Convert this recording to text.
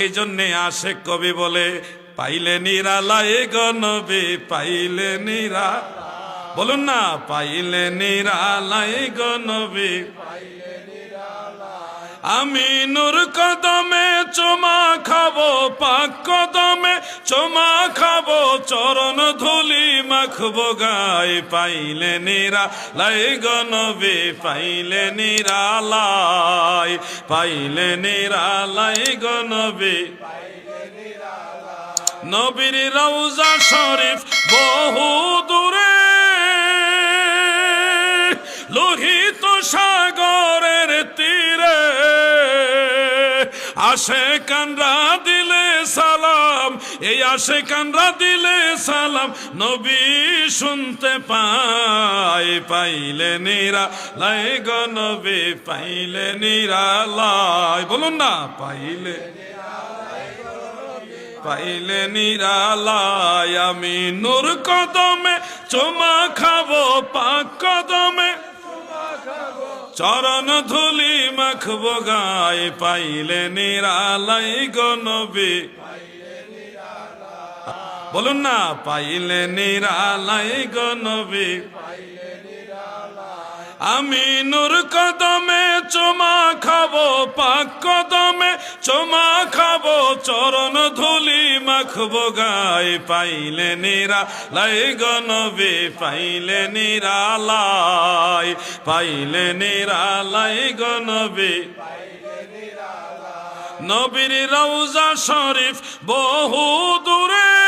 এই জন্যে আসে কবি বলে, পাইলে নিরালায় গণবে পাইলে নিরা বলুন না, পাইলে নিরালায় গণবে আমি নূর কদমে চুমা খাব, পাক চমা খাব চরণ ধুলি মাখবো গায়ে পাইলে নিরা লাই গনবে পাইলে নিরা লাই, পাইলে নিরা লাই গনবে নবীর রওজা শরীফ বহু দূরে, লোহিত সাগরের তীরে আসে কানরা দিলে সালাম, এই আসে কানরা দিলে সালাম, নবী শুনতে পাই, পাইলে নিরা লাই গনবে পাইলে নিরা লাই। বলুন না, পাইলে পাইলে নিরালায় আমি নূর কদমে চমা খাব, পাক কদমে। চরণ ধুলি মাখবো গায়ে পাইলে নিরালাই গনবে বলুন না, পাইলে নিরালাই আমি নূর কদমে চমা খাব, পাক কদমে চমা চরণ ধুলি মাখব গায়ে পাইলে নিরা, লাই গনবে পাইলে নিরালাই পাইলে নিরা, লাই গনবে নবীর রৌজা শরীফ বহু দূরে।